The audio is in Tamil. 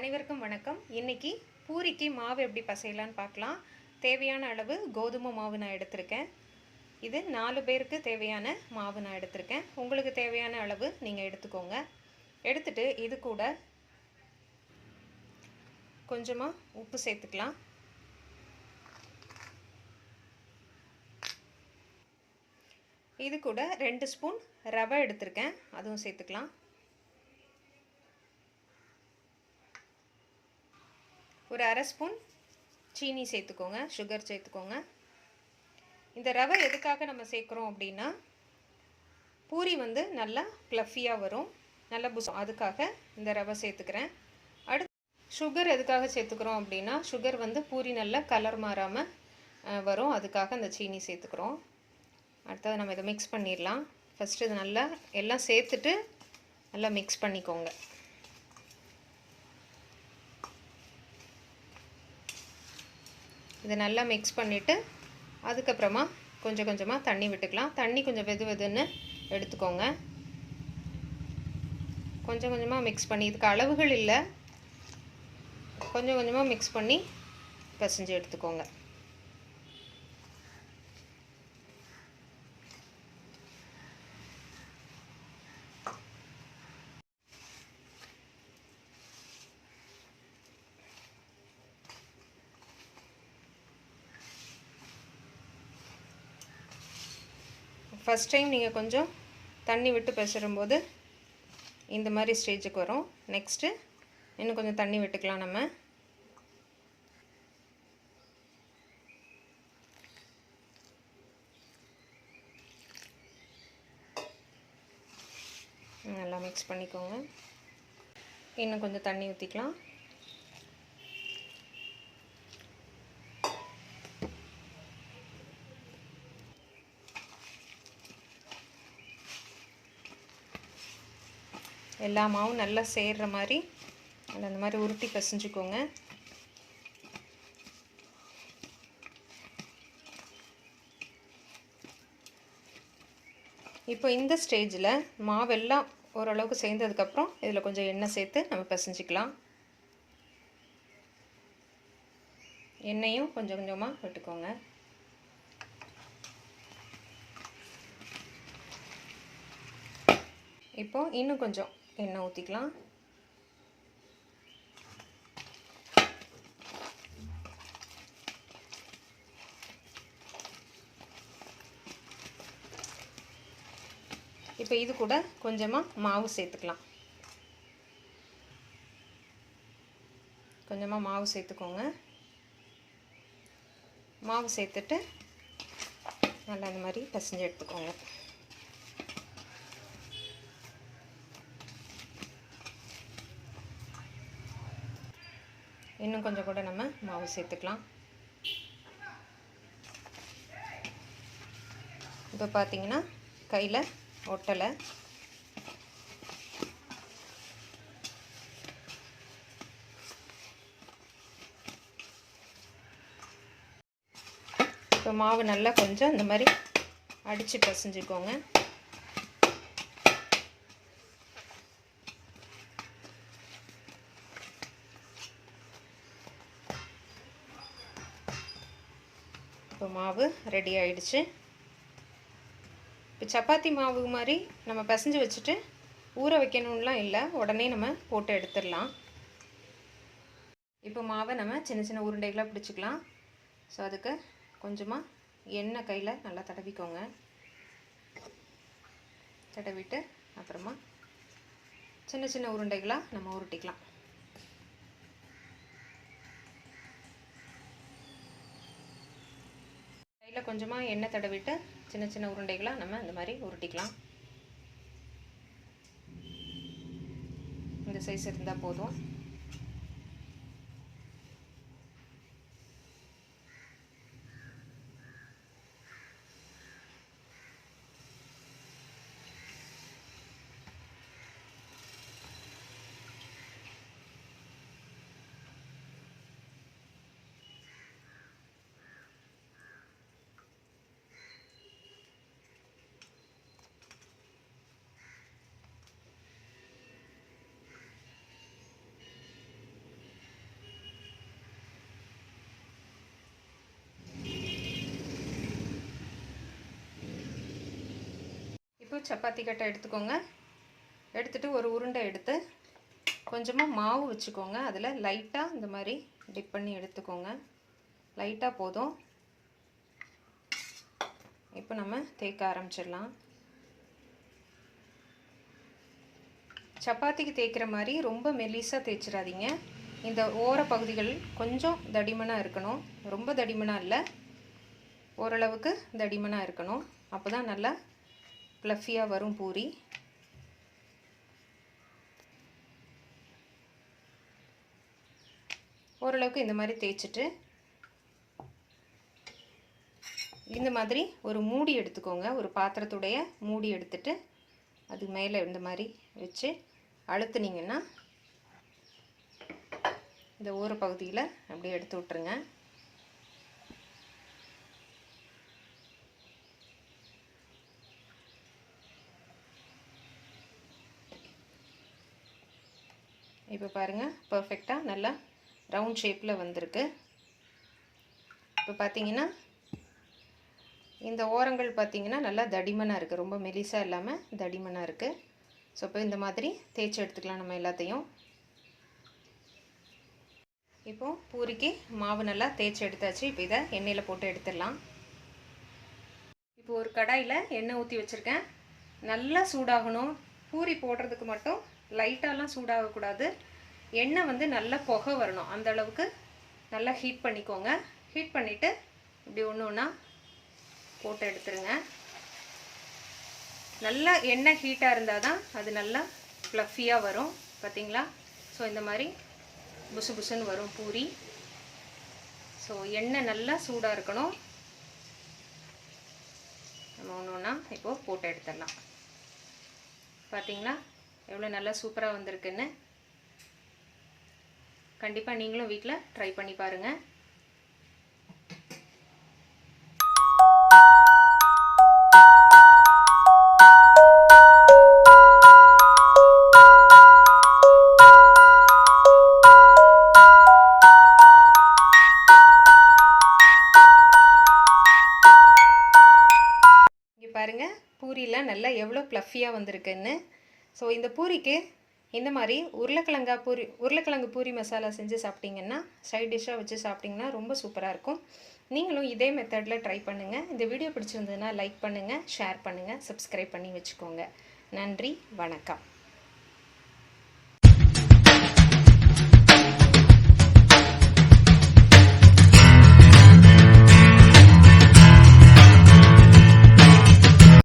அனைவருக்கும் வணக்கம். இன்னைக்கு பூரிக்கு மாவு எப்படி பசையலான்னு பார்க்கலாம். தேவையான அளவு கோதுமை மாவு நான் எடுத்திருக்கேன். இது நாலு பேருக்கு தேவையான மாவு நான் எடுத்திருக்கேன். உங்களுக்கு தேவையான அளவு நீங்கள் எடுத்துக்கோங்க. எடுத்துட்டு இது கூட கொஞ்சமாக உப்பு சேர்த்துக்கலாம். இது கூட ரெண்டு ஸ்பூன் ரவை எடுத்திருக்கேன். அதுவும் சேர்த்துக்கலாம். ஒரு அரை ஸ்பூன் சீனி சேர்த்துக்கோங்க சுகர் சேர்த்துக்கோங்க. இந்த ரவை எதுக்காக நம்ம சேர்க்குறோம் அப்படின்னா பூரி வந்து நல்லா ப்ளஃபியாக வரும். நல்ல புசம் அதுக்காக இந்த ரவை சேர்த்துக்கிறேன். அடுத்து சுகர் எதுக்காக சேர்த்துக்கிறோம் அப்படின்னா சுகர் வந்து பூரி நல்லா கலர் மாறாமல் வரும். அதுக்காக அந்த சீனி சேர்த்துக்கிறோம். அடுத்தது நம்ம இதை மிக்ஸ் பண்ணிடலாம். ஃபஸ்ட்டு இது நல்லா எல்லாம் சேர்த்துட்டு நல்லா மிக்ஸ் பண்ணிக்கோங்க. இதை நல்லா மிக்ஸ் பண்ணிவிட்டு அதுக்கப்புறமா கொஞ்சம் கொஞ்சமாக தண்ணி விட்டுக்கலாம். தண்ணி கொஞ்சம் வெது வெதுன்னு எடுத்துக்கோங்க. கொஞ்சம் கொஞ்சமாக மிக்ஸ் பண்ணி இதுக்கு அளவுகள் இல்லை. கொஞ்சம் கொஞ்சமாக மிக்ஸ் பண்ணி பிசைஞ்சு எடுத்துக்கோங்க. ஃபஸ்ட் டைம் நீங்கள் கொஞ்சம் தண்ணி விட்டு பெசரும்போது இந்த மாதிரி ஸ்டேஜுக்கு வரும். நெக்ஸ்ட்டு இன்னும் கொஞ்சம் தண்ணி விட்டுக்கலாம் நம்ம. நல்லா மிக்ஸ் பண்ணிக்கோங்க. இன்னும் கொஞ்சம் தண்ணி ஊற்றிக்கலாம் எல்லா மாவும் நல்லா சேர்கிற மாதிரி அதில் அந்த மாதிரி உருட்டி பசைஞ்சுக்கோங்க. இப்போ இந்த ஸ்டேஜில் மாவெல்லாம் ஓரளவுக்கு சேர்ந்ததுக்கப்புறம் இதில் கொஞ்சம் எண்ணெய் சேர்த்து நம்ம பசைஞ்சிக்கலாம். எண்ணெயும் கொஞ்சம் கொஞ்சமாக விட்டுக்கோங்க. இப்போ இன்னும் கொஞ்சம் எண்ணெய் ஊற்றிக்கலாம் இப்போ இது கூட கொஞ்சமாக மாவு சேர்த்துக்கலாம். கொஞ்சமாக மாவு சேர்த்துக்கோங்க. மாவு சேர்த்துட்டு நல்லா இந்த மாதிரி பிசைஞ்சு எடுத்துக்கோங்க. இன்னும் கொஞ்சம் கூட நம்ம மாவு சேர்த்துக்கலாம். இப்போ பார்த்தீங்கன்னா கையில் ஒட்டலை. இப்போ மாவு நல்லா கொஞ்சம் இந்த மாதிரி அடித்து பசைஞ்சுக்கோங்க. இப்போ மாவு ரெடி ஆயிடுச்சு. இப்போ சப்பாத்தி மாவு மாதிரி நம்ம பிசைஞ்சு வச்சுட்டு ஊற வைக்கணும்லாம் இல்லை. உடனே நம்ம போட்டு எடுத்துடலாம். இப்போ மாவை நம்ம சின்ன சின்ன உருண்டைகளாக பிடிச்சிக்கலாம். ஸோ அதுக்கு கொஞ்சமாக எண்ணெய் கையில் நல்லா தடவிக்கோங்க. தடவிட்டு அப்புறமா சின்ன சின்ன உருண்டைகளாக நம்ம உருட்டிக்கலாம். கையில் கொஞ்சமாக எண்ணெய் தடவிட்டு சின்ன சின்ன உருண்டைகளாக நம்ம இந்த மாதிரி உருட்டிக்கலாம். இந்த சைஸ் இருந்தால் போதும். இப்போ சப்பாத்தி கட்டை எடுத்துக்கோங்க. எடுத்துகிட்டு ஒரு உருண்டை எடுத்து கொஞ்சமாக மாவு வச்சுக்கோங்க. அதில் லைட்டாக இந்த மாதிரி டிப் பண்ணி எடுத்துக்கோங்க. லைட்டாக போதும். இப்போ நம்ம தேய்க்க ஆரம்பிச்சிடலாம். சப்பாத்திக்கு தேய்க்கிற மாதிரி ரொம்ப மெல்லிஸாக தேய்ச்சிடாதீங்க. இந்த ஓர பகுதிகள் கொஞ்சம் தடிமனாக இருக்கணும். ரொம்ப தடிமனாக இல்லை. ஓரளவுக்கு தடிமனாக இருக்கணும். அப்போ தான் நல்லா ஃப்ளஃபியாக வரும் பூரி. ஓரளவுக்கு இந்த மாதிரி தேய்ச்சிட்டு இந்த மாதிரி ஒரு மூடி எடுத்துக்கோங்க. ஒரு பாத்திரத்துடைய மூடி எடுத்துட்டு அது மேலே இந்த மாதிரி வச்சு அழுத்துனீங்கன்னா இந்த ஓர பகுதியில் அப்படியே எடுத்து விட்ருங்க இப்போ பாருங்கள் பர்ஃபெக்டாக நல்லா ரவுண்ட் ஷேப்பில் வந்திருக்கு. இப்போ பார்த்தீங்கன்னா இந்த ஓரங்கள் பார்த்தீங்கன்னா நல்லா தடிமனாக இருக்குது ரொம்ப மெலிசாக இல்லாமல் தடிமனாக இருக்குது ஸோ இப்போ இந்த மாதிரி தேய்ச்சி எடுத்துக்கலாம் நம்ம எல்லாத்தையும். இப்போது பூரிக்கு மாவு நல்லா தேய்ச்சி எடுத்தாச்சு. இப்போ இதை எண்ணெயில் போட்டு எடுத்துடலாம். இப்போ ஒரு கடாயில் எண்ணெய் ஊற்றி வச்சுருக்கேன். நல்லா சூடாகணும். பூரி போடுறதுக்கு மட்டும் லைட்டாலாம் சூடாகக்கூடாது. எண்ணெய் வந்து நல்லா புகை வரணும். அந்த அளவுக்கு நல்லா ஹீட் பண்ணிக்கோங்க. ஹீட் பண்ணிவிட்டு இப்படி ஒன்று ஒன்றா போட்டு எடுத்துருங்க. நல்லா எண்ணெய் ஹீட்டாக இருந்தால் தான் அது நல்லா ஃப்ளஃபியாக வரும். பார்த்திங்களா ஸோ இந்த மாதிரி புசு புசுன்னு வரும் பூரி. ஸோ எண்ணெய் நல்லா சூடாக இருக்கணும். நம்ம ஒன்று ஒன்றா இப்போது போட்டு எடுத்துடலாம். பார்த்தீங்களா எவ்வளோ நல்லா சூப்பராக வந்திருக்குன்னு கண்டிப்பாக நீங்களும் வீட்டில் ட்ரை பண்ணி பாருங்கள் பாருங்கள் பூரிலாம் நல்லா எவ்வளோ ப்ளஃபியாக வந்திருக்குன்னு. ஸோ இந்த பூரிக்கு இந்த மாதிரி உருளைக்கிழங்கா பூரி உருளைக்கிழங்கு பூரி மசாலா செஞ்சு சாப்பிட்டிங்கன்னா சைட் டிஷ்ஷாக வச்சு சாப்பிட்டிங்கன்னா ரொம்ப சூப்பராக இருக்கும். நீங்களும் இதே மெத்தடில் ட்ரை பண்ணுங்கள் இந்த வீடியோ பிடிச்சிருந்ததுன்னா லைக் பண்ணுங்கள் ஷேர் பண்ணுங்கள் சப்ஸ்கிரைப் பண்ணி வச்சுக்கோங்க. நன்றி வணக்கம்.